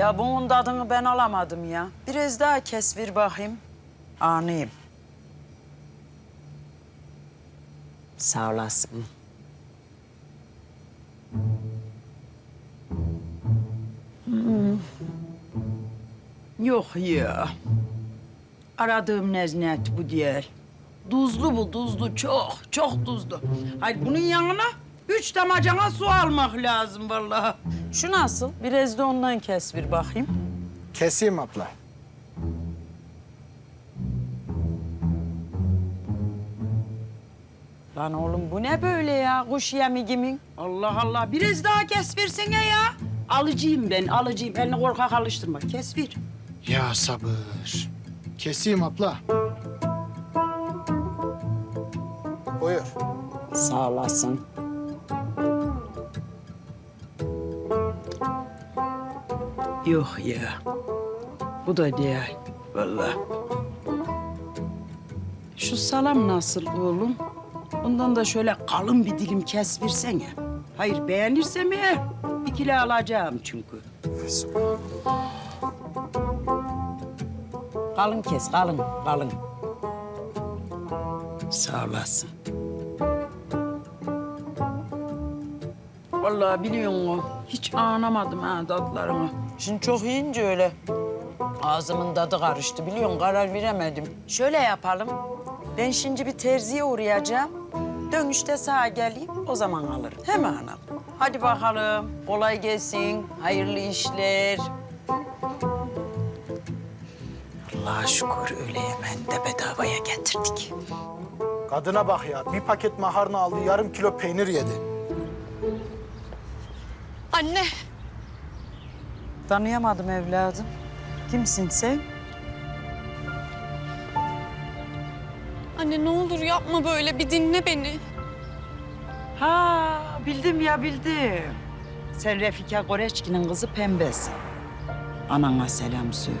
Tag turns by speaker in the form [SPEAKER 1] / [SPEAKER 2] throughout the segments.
[SPEAKER 1] Ya bunun tadını ben alamadım ya. Biraz daha kes bir bakayım. Anıyım. Sağ olasın. Hmm. Yok ya. Aradığım neznet bu değil. Tuzlu bu, tuzlu. Çok, çok tuzlu. Hayır bunun yanına üç damacana su almak lazım vallahi. Şu nasıl? Biraz da ondan kes bir bakayım.
[SPEAKER 2] Keseyim abla.
[SPEAKER 1] Lan oğlum bu ne böyle ya? Kuş yemi gibi. Allah Allah. Biraz daha kes versene ya. Alıcıyım ben, alıcıyım. Elini korkak alıştırma. Kes ver.
[SPEAKER 2] Ya sabır. Keseyim abla. Buyur.
[SPEAKER 1] Sağ olasın. Yok ya. Bu da değil. Vallahi. Şu salam nasıl oğlum? Bundan da şöyle kalın bir dilim kes versene. Hayır beğenirsem eğer bir kilo alacağım çünkü. Kalın kes, kalın, kalın. Sağ olasın. Vallahi biliyor musun? Hiç anlamadım ha tatlarını. Şimdi çok yiyince öyle ağzımın tadı karıştı biliyor musun? Karar veremedim. Şöyle yapalım. Ben şimdi bir terziye uğrayacağım. Dönüşte sağa geleyim, o zaman alırım. Hemen anam. Hadi bakalım. Kolay gelsin. Hayırlı işler. Allah'a şükür öyle hemen de bedavaya getirdik.
[SPEAKER 2] Kadına bak ya. Bir paket makarna aldı, yarım kilo peynir yedi.
[SPEAKER 3] Anne,
[SPEAKER 1] Tanıyamadım evladım. Kimsin sen?
[SPEAKER 3] anne ne olur yapma böyle. Bir dinle beni.
[SPEAKER 1] Ha bildim ya bildim. Sen Refika Goreçki'nin kızı Pembesin. Anana selam söyle.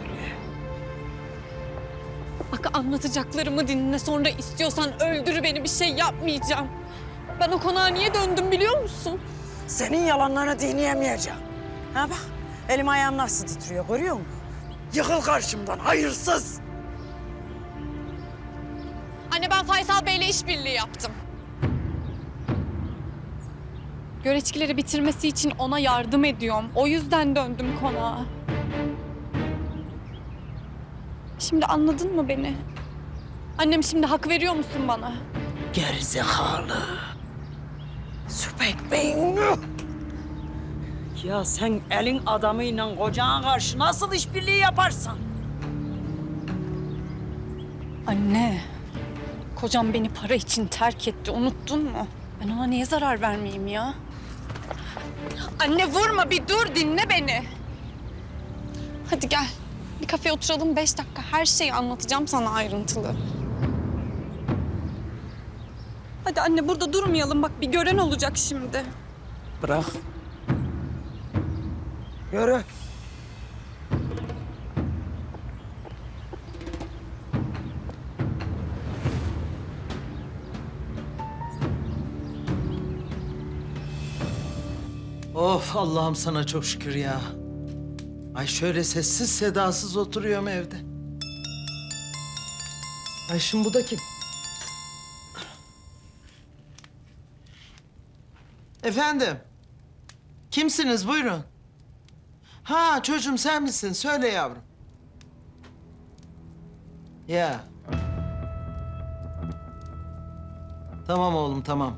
[SPEAKER 3] Bak anlatacaklarımı dinle. Sonra istiyorsan öldür beni. Bir şey yapmayacağım. Ben o konağa niye döndüm biliyor musun?
[SPEAKER 1] Senin yalanlarını dinleyemeyeceğim. Ha bak elim ayağım nasıl titriyor görüyor musun? Yıkıl karşımdan hayırsız.
[SPEAKER 3] Anne ben Faysal Bey'le işbirliği yaptım. Göreçkileri bitirmesi için ona yardım ediyorum. O yüzden döndüm konağa. Şimdi anladın mı beni? Annem şimdi hak veriyor musun bana?
[SPEAKER 1] Gerizekalı. Süpek beyinli. Ya sen elin adamıyla kocana karşı nasıl işbirliği yaparsın?
[SPEAKER 3] Anne, kocam beni para için terk etti. Unuttun mu? Ben ona niye zarar vermeyeyim ya? Anne vurma, bir dur, dinle beni. Hadi gel. Bir kafeye oturalım beş dakika. Her şeyi anlatacağım sana ayrıntılı. Hadi anne burada durmayalım. Bak bir gören olacak şimdi.
[SPEAKER 1] Bırak. Yürü.
[SPEAKER 4] Of Allah'ım sana çok şükür ya. Ay şöyle sessiz sedasız oturuyorum evde. Ay şimdi bu da kim? Efendim? Kimsiniz buyurun. Ha çocuğum sen misin? Söyle yavrum. Ya. Tamam oğlum tamam.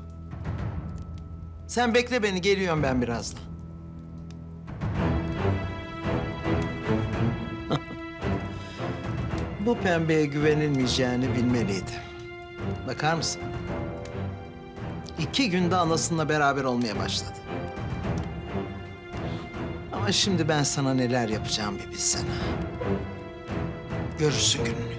[SPEAKER 4] Sen bekle beni, geliyorum ben birazdan. Bu pembeye güvenilmeyeceğini bilmeliydi. Bakar mısın? İki günde anasıyla beraber olmaya başladı. Ama şimdi ben sana neler yapacağım bir bilsen. ha. Görürsün gününü.